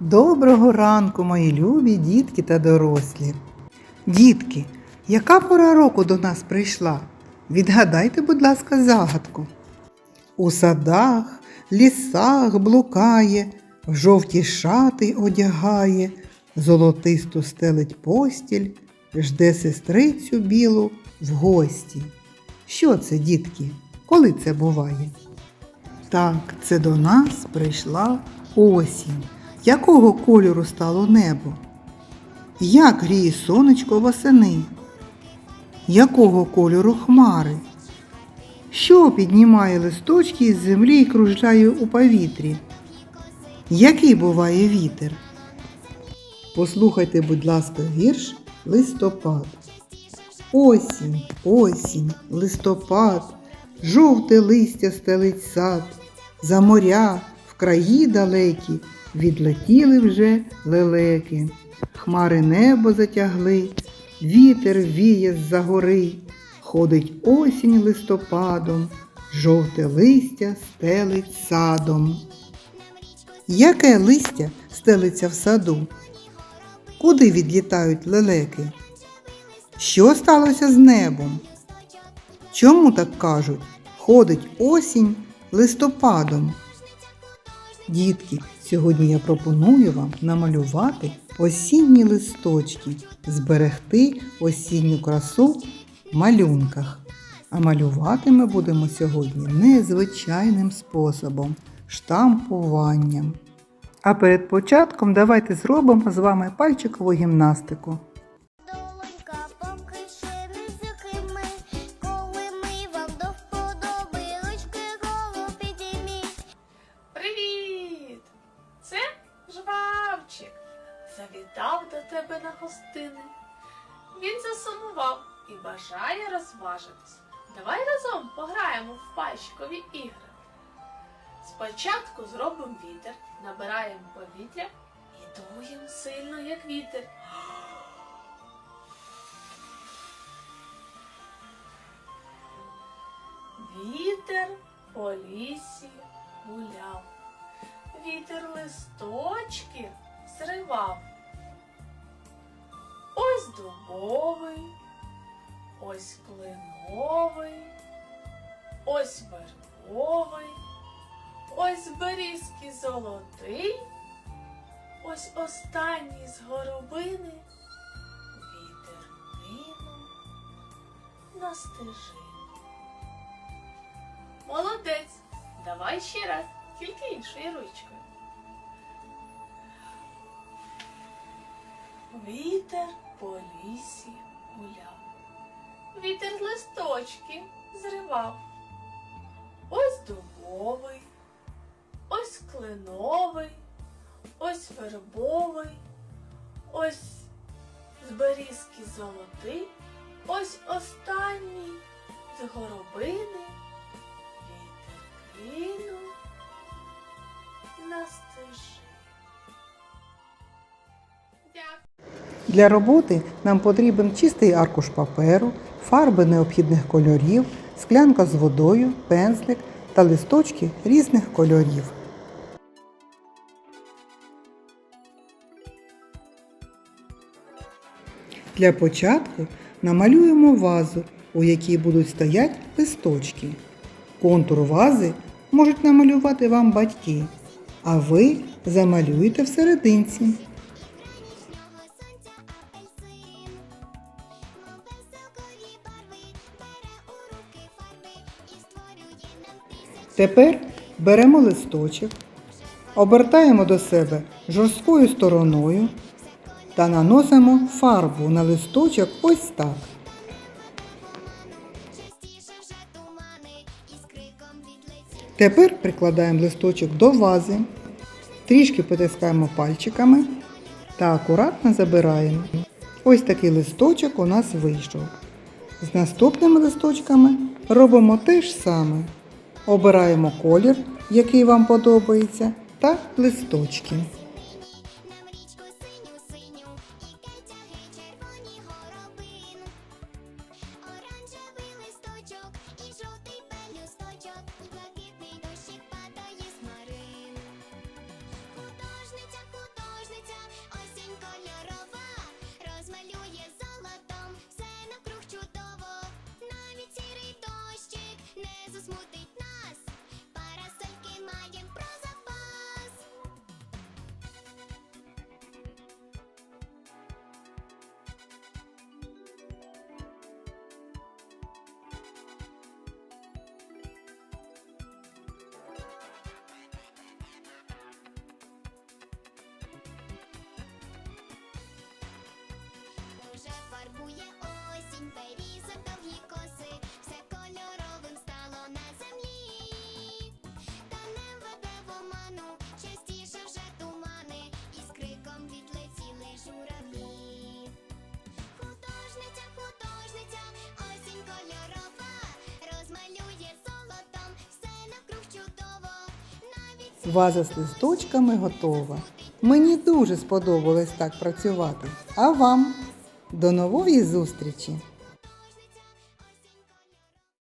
Доброго ранку, мої любі дітки та дорослі. Дітки, яка пора року до нас прийшла? Відгадайте, будь ласка, загадку. У садах, лісах блукає, в жовті шати одягає, золотисту стелить постіль, жде сестрицю білу в гості. Що це, дітки? Коли це буває? Так, це до нас прийшла осінь. Якого кольору стало небо? Як гріє сонечко восени? Якого кольору хмари? Що піднімає листочки із землі і кружляє у повітрі? Який буває вітер? Послухайте, будь ласка, вірш листопад. Осінь, осінь, листопад, жовте листя стелить сад, за моря в краї далекі відлетіли вже лелеки. Хмари небо затягли, вітер віє з-за гори, ходить осінь листопадом, жовте листя стелить садом. Яке листя стелиться в саду? Куди відлітають лелеки? Що сталося з небом? Чому так кажуть? Ходить осінь листопадом. Дітки, сьогодні я пропоную вам намалювати осінні листочки, зберегти осінню красу в малюнках. А малювати ми будемо сьогодні незвичайним способом штампуванням. А перед початком давайте зробимо з вами пальчикову гімнастику. Гостини. Він засумував і бажає розважитись. Давай разом пограємо в пальчикові ігри. Спочатку зробимо вітер, набираємо повітря і дуємо сильно, як вітер. Вітер по лісі гуляв. Вітер листочки зривав. Дубовий, ось клиновий, ось вербовий, ось берізки золотий, ось останній з горобини. Вітер кинув на стежину. Молодець! Давай ще раз, тільки іншою ручкою. Вітер по лісі гуляв. Вітер листочки зривав. Ось дубовий, ось кленовий, ось вербовий, ось з берізки золотий, ось останній з горобини. Для роботи нам потрібен чистий аркуш паперу, фарби необхідних кольорів, склянка з водою, пензлик та листочки різних кольорів. Для початку намалюємо вазу, у якій будуть стояти листочки. Контур вази можуть намалювати вам батьки, а ви замалюєте всерединці. Тепер беремо листочок, обертаємо до себе жорсткою стороною та наносимо фарбу на листочок ось так. Тепер прикладаємо листочок до вази, трішки потискаємо пальчиками та акуратно забираємо. Ось такий листочок у нас вийшов. З наступними листочками робимо те ж саме. Обираємо колір, який вам подобається, та листочки. Ваза з листочками готова. Мені дуже сподобалось так працювати. А вам? До нової зустрічі!